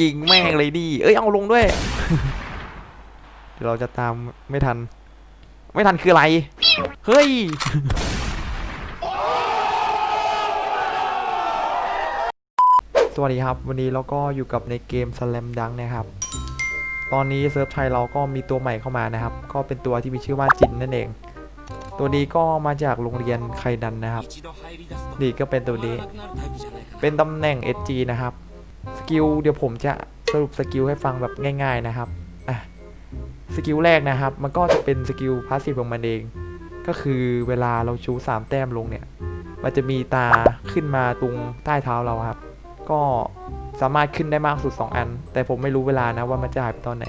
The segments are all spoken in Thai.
ยิงแม่งเลยดิเอ้ยเอาลงด้วย เดี๋ยวเราจะตามไม่ทัน ไม่ทันคืออะไร เฮ้ยสวัสดีครับ วันนี้เราก็อยู่กับในเกม Slam Dunk นะครับ ตอนนี้เซิร์ฟไทยเราก็มีตัวใหม่เข้ามานะครับ ก็เป็นตัวที่มีชื่อว่าจินนั่นเอง ตัวนี้ก็มาจากโรงเรียนไคดันนะครับ นี่ก็เป็นตัวนี้ เป็นตำแหน่ง SG นะครับ กิลเดี๋ยวผมจะสรุปสกิลให้ฟังแบบง่าย ๆนะครับอะสกิลแรกนะครับ มันก็จะเป็นสกิลพาสซีฟของมันเอง ก็คือเวลาเราชู 3 แต้มลงเนี่ย มันจะมีตาขึ้นมาตรงใต้เท้าเราครับ ก็สามารถขึ้นได้มากสุด 2 อัน แต่ผมไม่รู้เวลานะว่ามันจะหายไปตอนไหน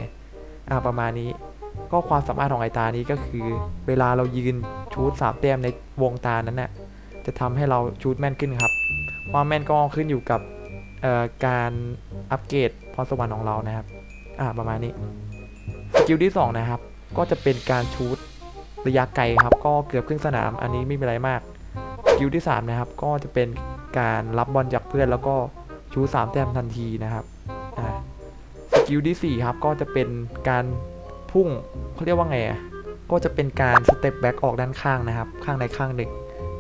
อ่าประมาณนี้ ก็ความสามารถของไอตานี้ก็คือ เวลาเรายืนชูดสามแต้มในวงตานั้นน่ะจะทำให้เราชูดแม่นขึ้นครับ ความแม่นก็ขึ้นอยู่กับ การอัปเกรดพรสวรรค์ของเรานะครับ อ่าประมาณนี้สกิลที่ 2 นะครับ ก็จะเป็นการชูดระยะไกลครับ ก็เกือบครึ่งสนาม อันนี้ไม่มีอะไรมากสกิลที่ 3 นะครับ ก็จะเป็นการรับบอลจากเพื่อนแล้วก็ชูสามแต้มทันทีนะครับ อ่าสกิลที่ 4 ครับ ก็จะเป็นการพุ่งเขาเรียกว่าไงอะ ก็จะเป็นการสเต็ปแบ็กออกด้านข้างนะครับ ข้างใดข้างหนึ่ง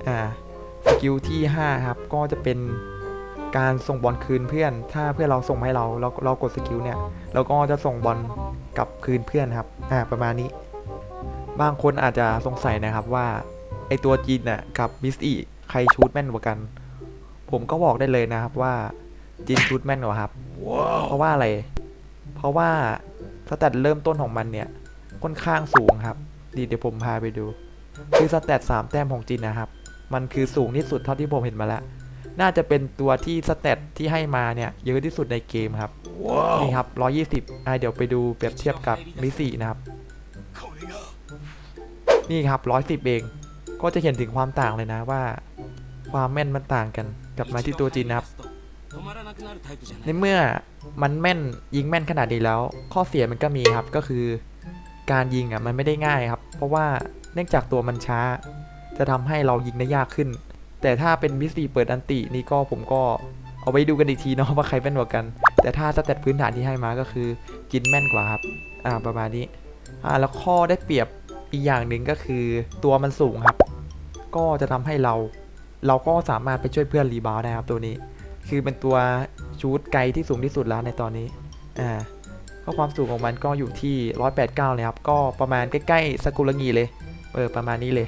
อ่า สกิลที่ 5 ครับ ก็จะเป็น การส่งบอลคืนเพื่อน ถ้าเพื่อนเราส่งมาให้เราเราเรากดสกิลเนี่ยเราก็จะส่งบอลกลับคืนเพื่อนครับอ่าประมาณนี้ บางคนอาจจะสงสัยนะครับว่าไอตัวจีนน่ะกับมิสอีใครชูดแม่นกว่ากัน ผมก็บอกได้เลยนะครับว่าจีนชูดแม่นกว่าครับเพราะว่าอะไร เพราะว่าสแตทเริ่มต้นของมันเนี่ยค่อนข้างสูงครับ ดีเดี๋ยวผมพาไปดู คือสแตทสามแต้มของจีนนะครับ มันคือสูงที่สุดเท่าที่ผมเห็นมาแล้ว น่าจะเป็นตัวที่สเตตที่ให้มาเนี่ยเยอะที่สุดในเกมครับ นี่ครับ 120อ่าเดี๋ยวไปดูเปรียบเทียบกับมิสี่นะครับ นี่ครับ 110 เอง ก็จะเห็นถึงความต่างเลยนะว่า ความแม่นมันต่างกันกับมาที่ตัวจีนนะครับ ในเมื่อมันแม่นยิงแม่นขนาดนี้แล้ว ข้อเสียมันก็มีครับก็คือการยิงอะมันไม่ได้ง่ายครับ เพราะว่าเนื่องจากตัวมันช้า จะทำให้เรายิงได้ยากขึ้น แต่ถ้าเป็นมิสซีเปิดอันตินี่ก็ผมก็เอาไว้ดูกันอีกทีเนาะว่าใครแม่นกว่ากัน แต่ถ้าสเตตพื้นฐานที่ให้มาก็คือกินแม่นกว่าครับ อ่าประมาณนี้ อ่าแล้วข้อได้เปรียบอีกอย่างหนึ่งก็คือตัวมันสูงครับ ก็จะทำให้เรา เราก็สามารถไปช่วยเพื่อนรีบาวด์ได้ครับตัวนี้ คือเป็นตัวชูดไกลที่สูงที่สุดแล้วในตอนนี้ อ่าก็ความสูงของมันก็อยู่ที่ 189 เลยครับ ก็ประมาณใกล้ๆสกุลงีเลย เออประมาณนี้เลย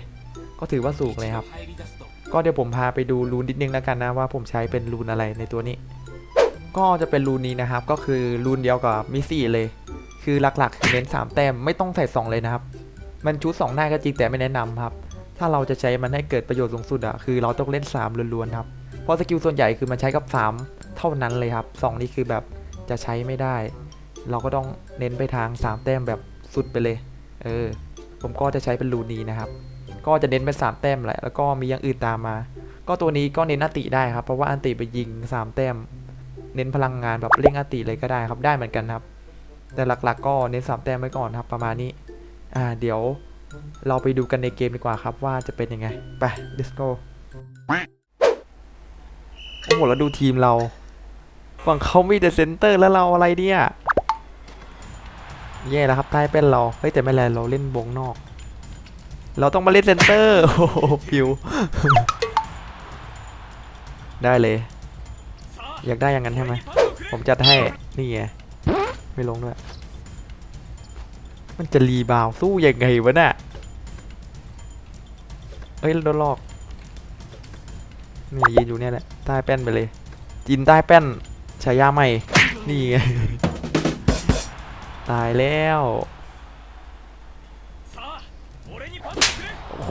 ก็ถือว่าสูงเลยครับ ก็เดี๋ยวผมพาไปดูรูนนิดนึงแล้วกันนะว่าผมใช้เป็นรูนอะไรในตัวนี้ ก็จะเป็นรูนนี้นะครับ ก็คือรูนเดียวกับมิสี่เลย คือหลักๆคือเน้น3แต้มไม่ต้องใส่2เลยนะครับ มันชุด2ได้ก็จริงแต่ไม่แนะนำครับ ถ้าเราจะใช้มันให้เกิดประโยชน์สูงสุดอะคือเราต้องเล่น3ล้วนๆครับเพราะสกิลส่วนใหญ่คือมันใช้กับ 3 เท่านั้นเลยครับ2นี่คือแบบจะใช้ไม่ได้ เราก็ต้องเน้นไปทาง 3 แต้มแบบสุดไปเลย เออ ผมก็จะใช้เป็นรูนนี้นะครับ ก็จะเน้นเป็น 3 แต้มแหละ แล้วก็มีอย่างอื่นตามมา ก็ตัวนี้ก็เน้นอันติได้ครับ เพราะว่าอันติไปยิง 3 แต้ม เน้นพลังงานแบบเร่งอันติเลยก็ได้ครับ ได้เหมือนกันครับ แต่หลักๆ ก็เน้น 3 แต้มไว้ก่อนครับ ประมาณนี้ อ่า เดี๋ยวเราไปดูกันในเกมดีกว่าครับว่าจะเป็นยังไง ไป let's go โอ้โหแล้วดูทีมเราฝั่งเขามีแต่เซนเตอร์แล้วเราอะไรเนี่ย แย่แล้วครับใต้เป็นเรา เฮ้ยแต่ไม่เป็นไรเราเล่นวงนอก เราต้องมาเล่นเซนเตอร์โอ้โหปิว ได้เลย อยากได้อย่างนั้นใช่ไหมผมจัดให้ นี่ไง ไม่ลงด้วย มันจะรีบาวสู้ยังไงวะน่ะเอ้ยโดนลอกนี่ยืนอยู่เนี่ยแหละใต้แป้นไปเลย จินใต้แป้นฉายาใหม่ นี่ไง ตายแล้ว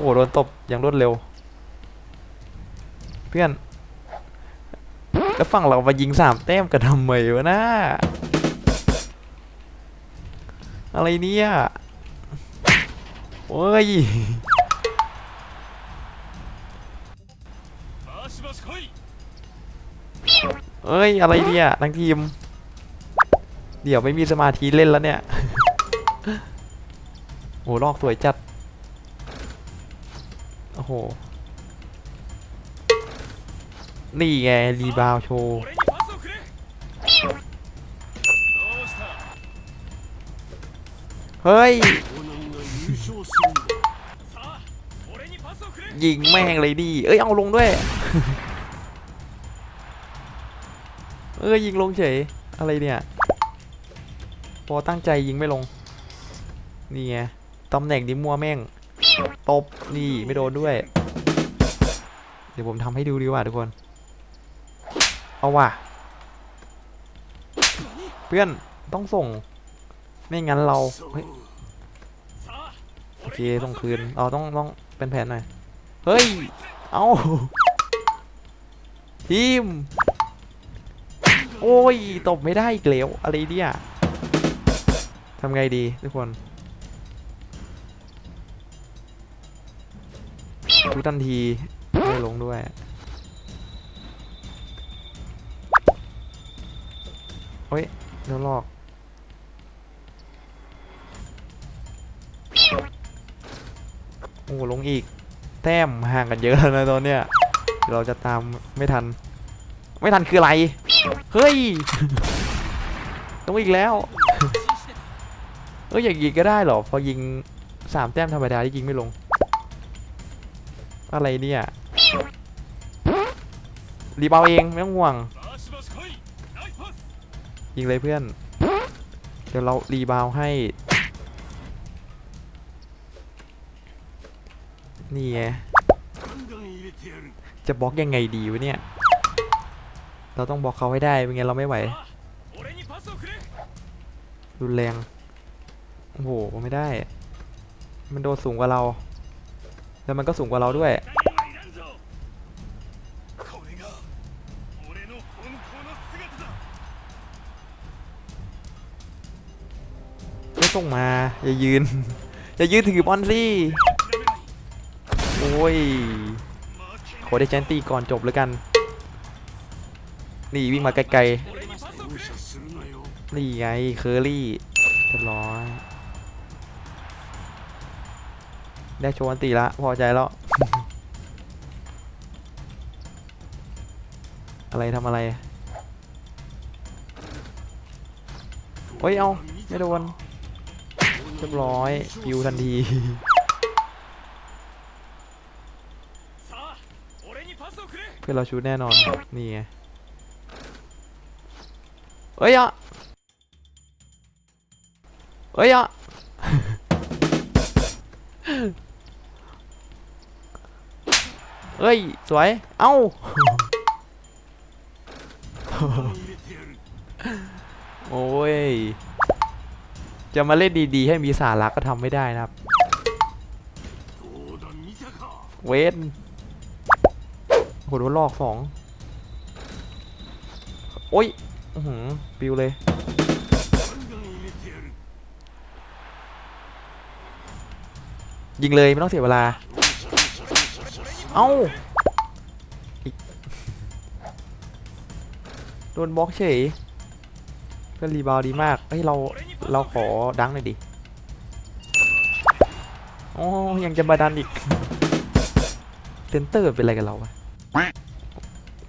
โอ้โหโดนตบอย่างรวดเร็ว เพื่อน แล้วฝั่งเรามายิงสามแต้มกันทำไมวะน่าอะไรเนี่ยโอ้ยเอ้ย อะไรเนี่ยทั้งทีม เดี๋ยวไม่มีสมาธิเล่นแล้วเนี่ย โอ้ลอกสวยจัด โอ้โห นี่ไง รีบาวโชว์เฮ้ย ยิงแม่งเลยดีเอ้ย เอาลงด้วย เอ้ย ยิงลงเฉย อะไรเนี่ย พอตั้งใจยิงไม่ลง นี่ไง ตำแหน่งดิมัวแม่ง ตบนี่ไม่โดนด้วย เดี๋ยวผมทำให้ดูดีกว่าทุกคน เอาว่ะ เพื่อนต้องส่ง ไม่งั้นเราเฮ้ยโอเคส่งคืนเราต้องต้องเป็นแผนหน่อย เฮ้ย เอาทีม โอ้ย ตบไม่ได้อีกแล้วอะไรเนี่ยทำไงดีทุกคน ทุกทันทีไม่ลงด้วยเฮ้ยเดี๋ยวหลอกโอ้ลงอีก แต้มห่างกันเยอะแล้วนะตอนเนี้ยเราจะตามไม่ทัน ไม่ทันคืออะไร เฮ้ยลงอีกแล้วเอ้ยอย่างยิงก็ได้เหรอ พอยิงสามแต้มธรรมดาที่ยิงไม่ลง อะไรเนี่ยรีบเอาเองไม่ต้องห่วง ยิงเลยเพื่อน เดี๋ยวเรารีบาวให้ นี่ไงจะบล็อกยังไงดีวะเนี่ย เราต้องบล็อกเขาให้ได้เป็นไงเราไม่ไหว รุนแรง โอ้โห ไม่ได้ มันโดนสูงกว่าเรา แล้วมันก็สูงกว่าเราด้วย ไม่ส่งมา อย่ายืน อย่ายืนถือบอลสิ โอ้ยขอได้แชนตี้ก่อนจบแล้วกัน นี่วิ่งมาไกลๆ นี่ไงเคอรี่เรียบร้อย ได้โชวันตีละ พอใจแล้ว อะไรทำอะไร เฮ้ย เอา ไม่โดนเรียบร้อยปิวทันทีเพื่อเราชูดแน่นอนนี่ไงเฮ้ยอะเฮ้ยอะ เอ้ย สวย เอ้า โอ้ย จะมาเล่นดีๆ ให้มีสาระก็ทำไม่ได้นะครับ เวนโหโดนลอกสอง โอ้ยหืมปิวเลย ยิงเลย ไม่ต้องเสียเวลา เอ้าอีกโดนบล็อกเฉยเพื่อนรีบาวดีมากเฮ้ยเราเราขอดังหน่อยดิโอ้ยังจะมาดันอีกเซนเตอร์เป็นอะไรกันเราวะ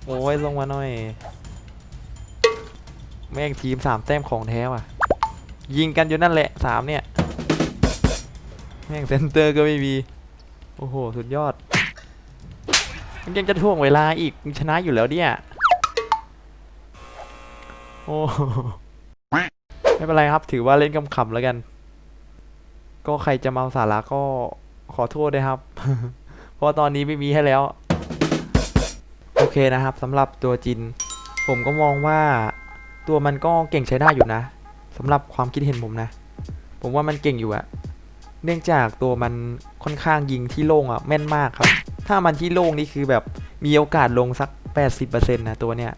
โอ้ยลงมาหน่อย แม่งทีมสามแต้มของแท้ว่ะ ยิงกันอยู่นั่นแหละสามเนี่ย แม่งเซนเตอร์ก็ไม่มี โอ้โห สุดยอด มันยังจะท่วงเวลาอีกมึงชนะอยู่แล้วเนี่ย โอ้ไม่เป็นไรครับ ถือว่าเล่นขำๆแล้วกัน ก็ใครจะมาเอาสาระก็ขอโทษด้วยครับ เพราะตอนนี้ไม่มีให้แล้ว โอเคนะครับสำหรับตัวจิน ผมก็มองว่าตัวมันก็เก่งใช้ได้อยู่นะสำหรับความคิดเห็นผมนะ ผมว่ามันเก่งอยู่อะเนื่องจากตัวมันค่อนข้างยิงที่โล่งอะแม่นมากครับ ถ้ามันที่โล่งนี่คือแบบมีโอกาสลงสัก 80%นะตัวเนี้ย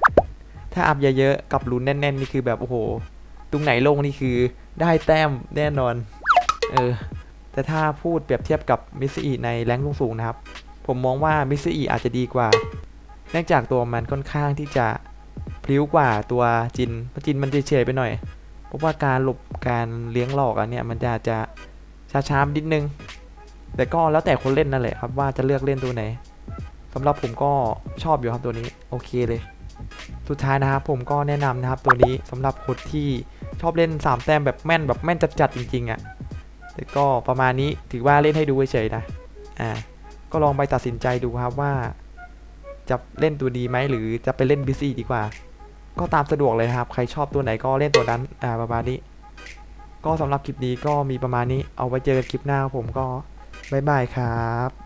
ถ้าอัพเยอะๆกับลุ้นแน่น ๆ นี่คือแบบโอ้โห ตรงไหนโล่งนี่คือได้แต้มแน่นอน เออ แต่ถ้าพูดเปรียบเทียบกับมิสซีในแรงสูงๆนะครับ ผมมองว่ามิสซีอาจจะดีกว่า เนื่องจากตัวมันค่อนข้างที่จะพลิ้วกว่าตัวจินเพราะจินมันเฉยๆไปหน่อย เพราะว่าการหลบการเลี้ยงหลอกอันเนี้ยมันจะจะช้าๆนิดนึง แต่ก็แล้วแต่คนเล่นนั่นแหละครับว่าจะเลือกเล่นตัวไหนสำหรับผมก็ชอบอยู่ครับตัวนี้โอเคเลย สุดท้ายนะครับผมก็แนะนำนะครับตัวนี้สำหรับคนที่ชอบเล่น3แต้มแบบแม่นแบบแม่นจัดๆจริงๆอะ่ะแต่ก็ประมาณนี้ถือว่าเล่นให้ดูเฉยๆนะอ่าก็ลองไปตัดสินใจดูครับว่า จะเล่นตัวดีไหมหรือจะไปเล่นบิซี่ดีกว่า ก็ตามสะดวกเลยครับ ใครชอบตัวไหนก็เล่นตัวนั้นอ่าประมาณนี้ ก็สำหรับคลิปนี้ก็มีประมาณนี้เอาไว้เจอกันคลิปหน้าผมก็ บ๊ายบายครับ